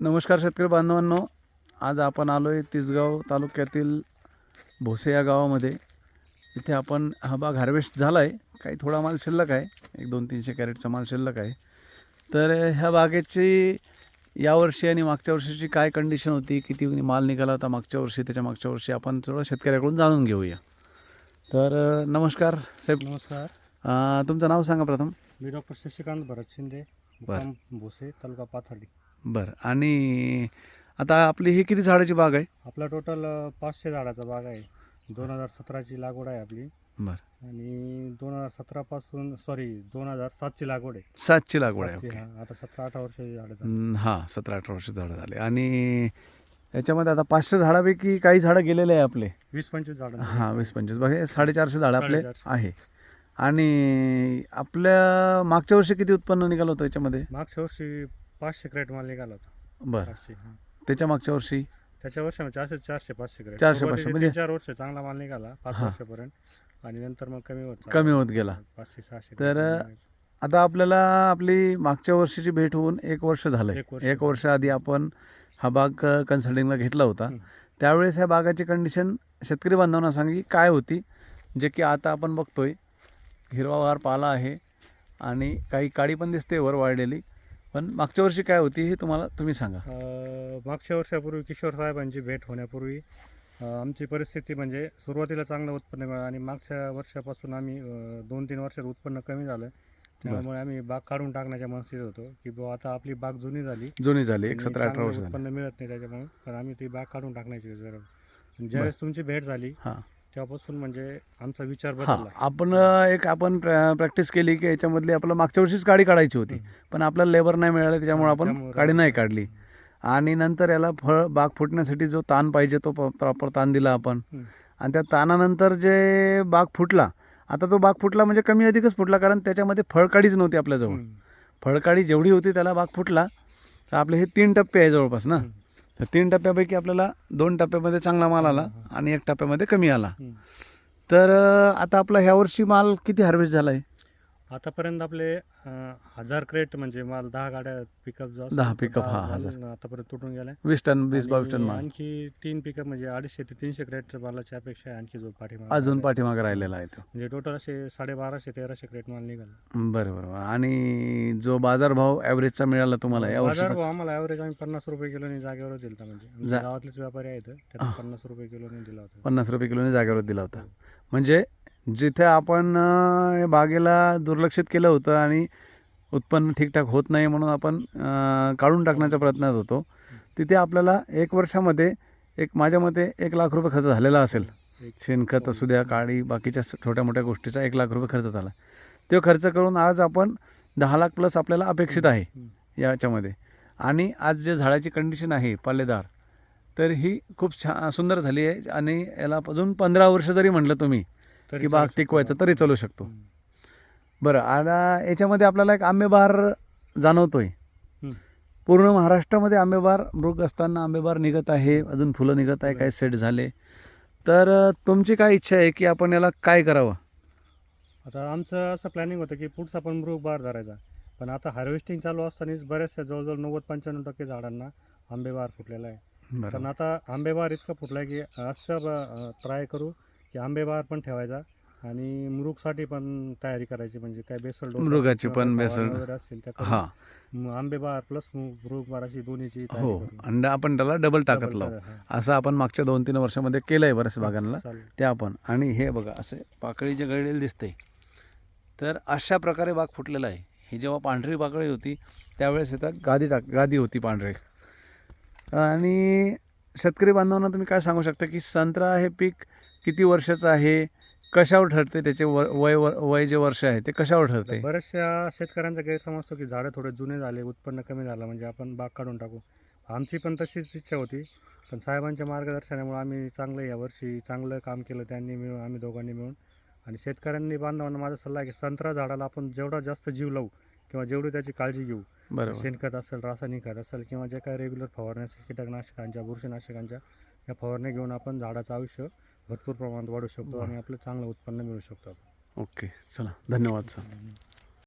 नमस्कार शेतकरी बांधवांनो. आज आपण आलो आहे तिसगाव तालुक्यातील भोसे या गावामध्ये. इथे आपण हा बाग हार्वेस्ट झाला आहे काही थोडा माल शिल्लक आहे. एक दोन तीनशे कॅरेटचा माल शिल्लक आहे. तर ह्या बागेची यावर्षी आणि मागच्या वर्षीची काय कंडिशन होती? किती माल निघाला होता मागच्या वर्षी? त्याच्या मागच्या वर्षी आपण थोडं शेतकऱ्याकडून जाणून घेऊया. तर नमस्कार साहेब. नमस्कार. तुमचं नाव सांगा प्रथम. मी डॉक्टर शशिकांत भरत शिंदे भोसे तालुका पाथर्डी. बरं. आणि आता आपली ही किती झाडाची बाग आहे? आपला टोटल पाचशे झाडाचा बाग आहे. दोन हजार सतराची लागवड आहे आपली. बरं. आणि दोन हजार सतरापासून सॉरी दोन हजार सातची लागवड आहे. सातची लागवड आहे सातची, ओके. हा. आता सतरा अठरा वर्षाची झाडं. हम्म, हां सतरा अठरा वर्ष झाडं झाले. आणि याच्यामध्ये आता पाचशे झाडापैकी काही झाडं गेलेले आहे आपले? वीस पंचवीस झाडं हां वीस पंचवीस. बघा हे साडेचारशे झाडं आपले साडेचारशे. आहे. आणि आपल्या मागच्या वर्षी किती उत्पन्न निघालं होतं याच्यामध्ये? मागच्या वर्षी पाचशे क्रेट माल निघाला होता बरं पाचशे हा. त्याच्या मागच्या वर्षी त्याच्या वर्षी चारशे चारशे पाचशे क्रेट चारशे, सुरुवातीचे पाचशे, म्हणजे- तीन चार वर्ष चांगला माल निघाला पाच हा. वर्षापर्यंत आणि नंतर मग कमी होत चालला. कमी होत गेला पाचशे सहाशे तर, crate माल निघायचे. आता आपल्याला आपली मागच्या वर्षीची भेट होऊन एक वर्ष झालं एक वर्ष. एक वर्ष आधी आपण हा बाग कन्सल्टिंगला घेतला होता हं. त्यावेळेस ह्या बागाची कंडिशन शेतकरी बांधवांना सांगी काय होती जे की आता आपण बघतोय हिरवागार पाला आहे आणि काही काळी पण दिसते वर वाढलेली पण मागच्या वर्षी काय होती हे तुम्हाला तुम्ही सांगा. अ, मागच्या वर्षापूर्वी किशोर साहेबांची भेट होण्यापूर्वी अ, आमची परिस्थिती म्हणजे सुरुवातीला चांगलं उत्पन्न मिळालं आणि मागच्या वर्षापासून आम्ही अ, दोन तीन वर्षात उत्पन्न कमी झालं. त्यामुळे आम्ही बाग काढून टाकण्याच्या मनस्थितीत होतो की बुवा आता आपली बाग जुनी झाली. जुनी झाली एक आणि सतरा अठरा चांगलं वर्ष झाली. उत्पन्न मिळत नाही त्याच्यामुळे तर आम्ही ती बाग काढून टाकण्याची. ज्यावेळेस तुमची भेट झाली हां. तेव्हापासून म्हणजे आमचा विचार हां बदलला. आपण एक आपण प्रॅक्टिस केली की याच्यामधली आपलं मागच्या वर्षीच गाडी काढायची होती. पण आपल्याला लेबर नाही मिळालं त्याच्यामुळे आपण त्यामुळे गाडी नाही काढली. आणि नंतर याला फळ बाग फुटण्यासाठी जो ताण पाहिजे तो प्रॉपर ताण दिला आपण. आणि त्या ताणानंतर जे बाग फुटला आता तो बाग फुटला म्हणजे कमी अधिकच फुटला कारण त्याच्यामध्ये फळकाडीच नव्हती आपल्याजवळ. हम्म. फळकाडी जेवढी होती त्याला बाग फुटला तर आपले हे तीन टप्पे आहे जवळपास ना. हम्म. तर तीन टप्प्यापैकी आपल्याला दोन टप्प्यामध्ये चांगला माल आला आणि एक टप्प्यामध्ये कमी आला. तर आता आपला ह्या वर्षी माल किती हार्वेस्ट झाला आहे आतापर्यंत आपले अ, हजार क्रेट म्हणजे माल दहा गाड्या पिकअप जो असतो दहा तो pickup, दहा हा, हजार. माल आतापर्यंत तुटून गेलाय. वीस टन वीस बावीस टन आणि माल. आणखी तीन पिकअप म्हणजे अडीचशे ते तीनशे क्रेट मालाची अपेक्षा आहे आणखी जो पाठीमागे अजून आहे. पाठीमागे राहिलेला आहे तो. म्हणजे टोटल असे साडेबाराशे तेराशे क्रेट माल निघाला. बरं बरं बरं. आणि जो बाजारभाव ॲव्हरेजचा मिळाला तुम्हाला या बाजार वर्षी भाव आम्हाला ॲव्हरेज आम्ही पन्नास रुपये किलोनी जागेवर दिलता म्हणजे. जा- गावातलेच व्यापारी आहेत त्यांना पन्नास रुपये किलोने दिला होता. पन्नास रुपये किलोने जागेवर दिला होता. म्हणजे जिथे आपण या बागेला दुर्लक्षित केलं होतं आणि उत्पन्न ठीकठाक होत नाही म्हणून आपण काढून टाकण्याच्या प्रयत्नात होतो तिथे आपल्याला एक वर्षामध्ये एक माझ्या मते एक लाख रुपये खर्च झालेला असेल. शेणखत असू द्या काळी बाकीच्या छोट्या मोठ्या गोष्टीचा एक लाख रुपये खर्च झाला. तो खर्च करून आज आपण दहा लाख प्लस आपल्याला अपेक्षित आहे. याच्यामध्ये. आणि आज जे झाडाची कंडिशन आहे पालेदार तर ही खूप छान सुंदर झाली आहे आणि याला अजून पंधरा वर्ष जरी म्हटलं तुम्ही की बाग. टिकवायचं तरी चालू शकतो. बरं आता याच्यामध्ये आपल्याला एक आंबेबार जाणवतोय. हम्म. पूर्ण महाराष्ट्रामध्ये आंबेबार मृग असताना आंबेबार निघत आहे अजून फुलं निघत आहे काही सेट झाले. तर तुमची काय इच्छा आहे की आपण याला काय करावं? आता आमचं असं प्लॅनिंग होतं की पुढचा पण मृग बार धरायचा. पण आता हार्वेस्टिंग चालू असतानाच बऱ्याचशा जवळजवळ नव्वद पंच्याण्णव टक्के झाडांना आंबेबार फुटलेला आहे. पण आता आंबेबार इतकं फुटलं आहे की असं ट्राय करू की आंबेबार पण ठेवायचा आणि मृगसाठी पण तयारी करायची म्हणजे काय बेसल डोस मृगाची पण बेसल- वगैरे असतील त्या करून हां म- आंबेबार प्लस मृगबार अशी दोन्हीची तयारी हो. अंडा आपण त्याला डबल टाकत डबल लावू करा, हा. असं आपण मागच्या दोन तीन वर्षामध्ये केलं आहे बऱ्याच बागांना चालेल. ते आपण आणि हे बघा असे पाकळी जे गळलेली दिसते तर अशा प्रकारे बाग फुटलेला आहे ही जेव्हा पांढरी पाकळी होती त्यावेळेस इथं गादी टाक गादी होती पांढरे आणि शेतकरी बांधवांना तुम्ही काय सांगू शकता की संत्रा हे पीक किती वर्षाचं आहे? कशावर ठरते त्याचे व वय वय जे वर्ष आहे ते कशावर ठरते? बऱ्याचशा शेतकऱ्यांचा गैरसमज असतो की झाडं थोडे जुने झाले उत्पन्न कमी झालं म्हणजे आपण बाग काढून टाकू. आमची पण तशीच इच्छा होती पण साहेबांच्या मार्गदर्शनामुळे आम्ही चांगलं यावर्षी चांगलं काम केलं त्यांनी मिळून आम्ही दोघांनी मिळून. आणि शेतकऱ्यांनी बांधवांना माझा सल्ला आहे की संत्रा झाडाला आपण जेवढा जास्त जीव लावू किंवा जेवढी त्याची काळजी घेऊ बरोबर. शेणखत असेल रासायनिक खत असेल किंवा जे काही रेग्युलर फवारण्या कीटकनाशकांच्या बुरशीनाशकांच्या या फवारण्या घेऊन आपण झाडाचं आयुष्य भरपूर प्रमाणात वाढू शकतो आणि आपलं चांगलं उत्पन्न मिळू शकतो. ओके चला धन्यवाद सर.